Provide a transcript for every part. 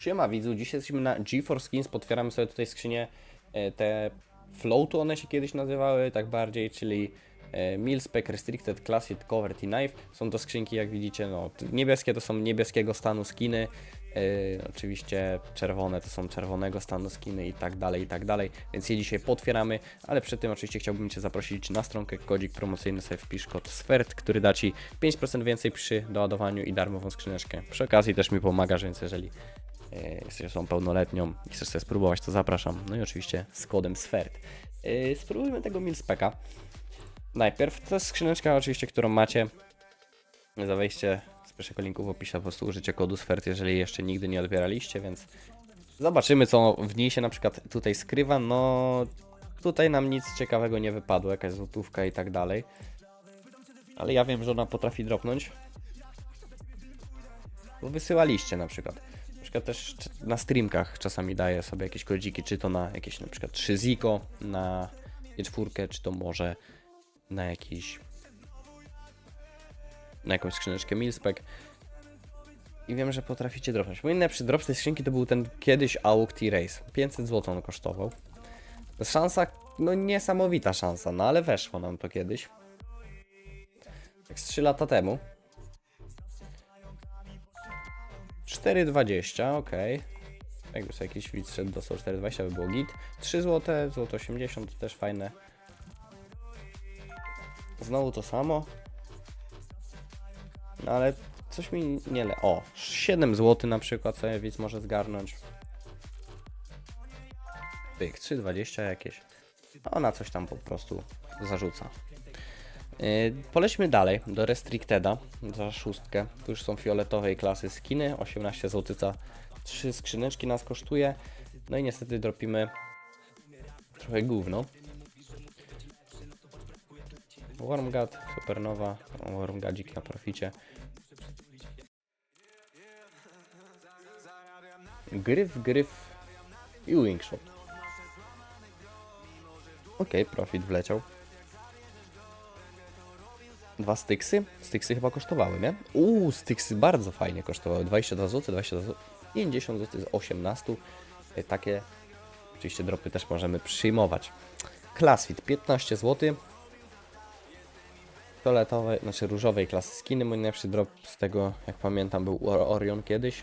Siema widzu, dzisiaj jesteśmy na GeForce Skins, potwieramy sobie tutaj skrzynię, e, te floatu one się kiedyś nazywały, tak bardziej, czyli e, Milspec, Restricted, Classic, Covered Knife. Są to skrzynki, jak widzicie, no, niebieskie to są niebieskiego stanu skiny, e, oczywiście czerwone to są czerwonego stanu skiny i tak dalej, i tak dalej, więc je dzisiaj potwieramy, ale przed tym oczywiście chciałbym Cię zaprosić na stronkę, kodzik promocyjny sobie wpisz kod SWERT, który da Ci 5% więcej przy doładowaniu i darmową skrzyneczkę. Przy okazji też mi pomagasz, więc jeżeli jesteś osobą pełnoletnią i chcesz sobie spróbować, to zapraszam. No i oczywiście z kodem SWERT. E, Spróbujmy tego Milspeka. Najpierw to jest skrzyneczka oczywiście, którą macie. Za wejście z pierwszego linku w opisie po prostu użycie kodu SWERT, jeżeli jeszcze nigdy nie odbieraliście, więc zobaczymy co w niej się na przykład tutaj skrywa. No tutaj nam nic ciekawego nie wypadło, jakaś złotówka i tak dalej. Ale ja wiem, że ona potrafi dropnąć. Bo wysyłaliście na przykład. Przykład też na streamkach czasami daję sobie jakieś kodziki, czy to na jakieś na przykład 3 ziko, na czwórkę, czy to może na jakiś na jakąś skrzyneczkę Milspec. I wiem, że potraficie dropnąć. Mój najlepszy drop z tej skrzynki to był ten kiedyś AUK T-Race. 500 zł on kosztował. Szansa, no niesamowita szansa, no ale weszło nam to kiedyś. Tak z 3 lata temu. 4,20, ok. Jakby sobie jakiś widz szedł dostał 4,20 by było git. 3 zł, złoto 80 to też fajne. Znowu to samo. No ale coś mi nie le... O, 7 zł na przykład sobie widz może zgarnąć. Pyk, 3,20 jakieś. Ona coś tam po prostu zarzuca. Yy, Polećmy dalej do Restricteda za szóstkę. Tu już są fioletowej klasy skiny. 18 zł za 3 skrzyneczki nas kosztuje. No i niestety dropimy trochę gówno. Wormgad, Supernowa, Wormgadzik na proficie. Gryf, gryf i wingshot. Okej, profit wleciał. Dwa styksy? Styksy chyba kosztowały, nie? Uuu, styksy bardzo fajnie kosztowały. 22 zł, 22 zł, 50 zł z 18. E, Takie oczywiście dropy też możemy przyjmować. Classfit 15 zł. Fioletowej, znaczy różowej klasy skiny. Mój najlepszy drop z tego, jak pamiętam, był Or- Orion kiedyś.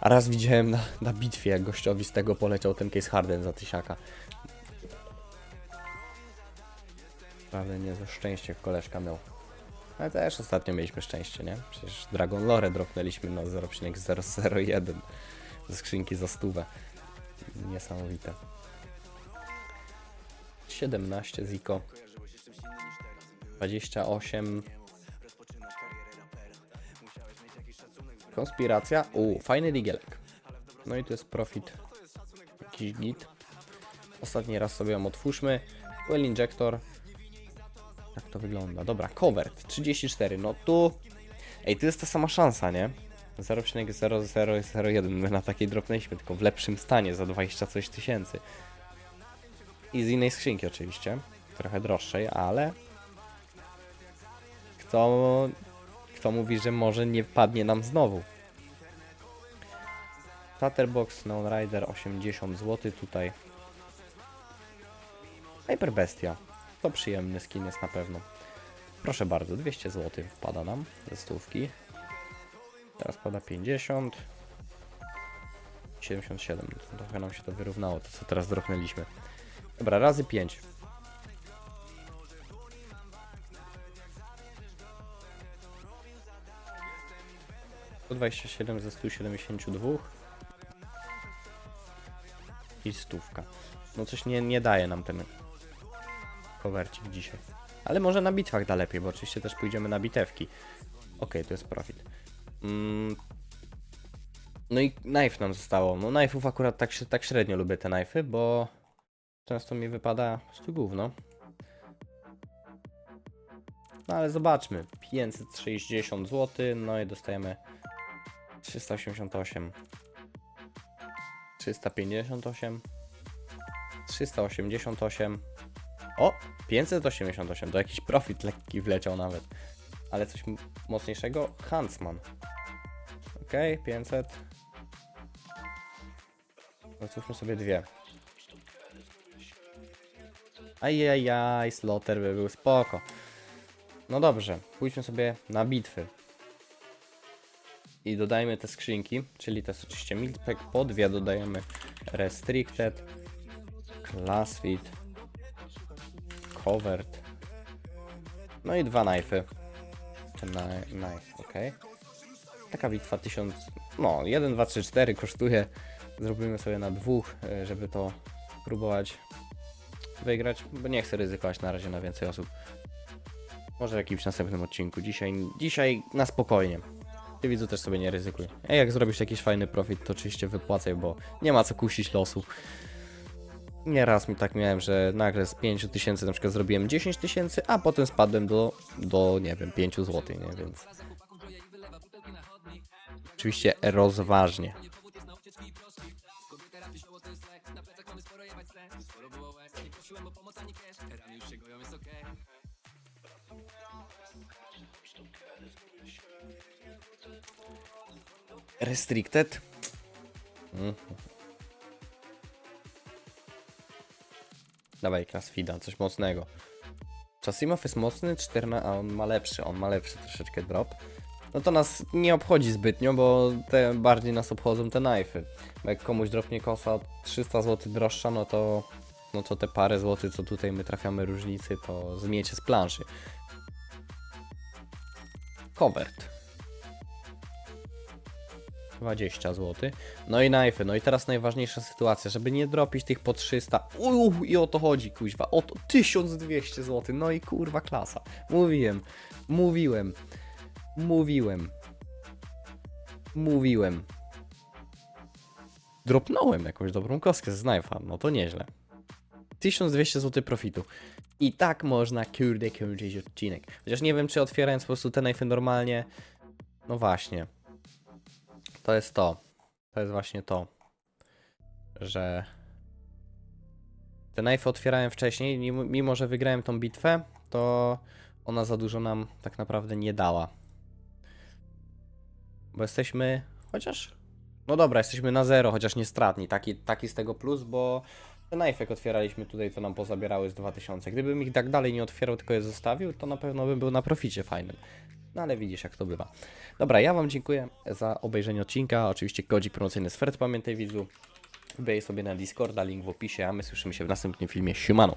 A raz widziałem na, na bitwie, jak gościowi z tego poleciał ten case Harden za tysiaka. Ale nie ze szczęście koleżka miał. Ale też ostatnio mieliśmy szczęście, nie? Przecież Dragon Lore dropnęliśmy na 0,001 ze skrzynki za stówę. Niesamowite. 17 Ziko. 28. Konspiracja. U, fajny digielek. No i tu jest profit. Jakiś git. Ostatni raz sobie ją otwórzmy. Well Injector. Jak to wygląda? Dobra, covert 34. No tu. Ej, tu jest ta sama szansa, nie? 0,0001. My na takiej dropnęliśmy, tylko w lepszym stanie za 20 coś tysięcy. I z innej skrzynki oczywiście. Trochę droższej, ale. Kto. Kto mówi, że może nie wpadnie nam znowu? Tatterbox Snow Rider 80 zł tutaj. Hyper Bestia. To przyjemny skin jest na pewno. Proszę bardzo, 200 zł wpada nam ze stówki. Teraz pada 50. 77. Trochę nam się to wyrównało, to co teraz dropnęliśmy. Dobra, razy 5. To 27 ze 172 i stówka. No coś nie, nie daje nam ten covercik dzisiaj. Ale może na bitwach da lepiej, bo oczywiście też pójdziemy na bitewki. Okej, to jest profit. Mm. No i knife nam zostało. No knife'ów akurat tak, tak średnio lubię te knife'y, bo często mi wypada po prostu gówno. No ale zobaczmy. 560 zł, no i dostajemy 388. 358. 388. O! 588. To jakiś profit lekki wleciał nawet. Ale coś mocniejszego? Huntsman. Okej, 500. Zacówmy sobie dwie. Ajajaj, sloter by był spoko. No dobrze, pójdźmy sobie na bitwy. I dodajmy te skrzynki, czyli to jest oczywiście Miltpack, po dwie dodajemy Restricted, Classfit, Covered, no i dwa knife'y. Kni- knife, ok. Taka bitwa 1000, no 1, 2, 3, 4 kosztuje. Zrobimy sobie na dwóch, e, żeby to próbować wygrać, bo nie chcę ryzykować na razie na więcej osób. Może w jakimś następnym odcinku. Dzisiaj, dzisiaj na spokojnie. Ty widzu też sobie nie ryzykuj. A jak zrobisz jakiś fajny profit, to oczywiście wypłacaj, bo nie ma co kusić losu. Nieraz mi tak miałem, że nagle z 5 tysięcy na przykład zrobiłem 10 tysięcy, a potem spadłem do, do nie wiem, 5 zł, nie? Więc... Oczywiście rozważnie. Restricted. Mhm. Dawaj, Classfida, coś mocnego. Chasimow jest mocny, 14, a on ma lepszy, on ma lepszy troszeczkę drop. No to nas nie obchodzi zbytnio, bo te bardziej nas obchodzą te knife'y. Jak komuś dropnie kosa 300 zł droższa, no to, no to te parę złotych, co tutaj my trafiamy różnicy, to zmiecie z planszy. Covert. 20 zł. No i knife'y. No i teraz najważniejsza sytuacja, żeby nie dropić tych po 300. Uuu, i o to chodzi, kuźwa. O to 1200 zł. No i kurwa klasa. Mówiłem. Mówiłem. Mówiłem. Mówiłem. Dropnąłem jakąś dobrą kostkę z knife'a. No to nieźle. 1200 zł profitu. I tak można kurde kończyć odcinek. Chociaż nie wiem, czy otwierając po prostu te knife'y normalnie. No właśnie. To jest to. To jest właśnie to. Że te knife'y otwierałem wcześniej, mimo- że wygrałem tą bitwę, to ona za dużo nam tak naprawdę nie dała. Bo jesteśmy, chociaż, no dobra, jesteśmy na zero, chociaż nie stratni. Taki, taki z tego plus, bo te knife'y jak otwieraliśmy tutaj, to nam pozabierały z 2000. Gdybym ich tak dalej nie otwierał, tylko je zostawił, to na pewno bym był na proficie fajnym. No ale widzisz, jak to bywa. Dobra, ja Wam dziękuję za obejrzenie odcinka. Oczywiście kodzik promocyjny z Fred, pamiętaj widzu. Wbij sobie na Discorda, link w opisie, a my słyszymy się w następnym filmie. Siemano!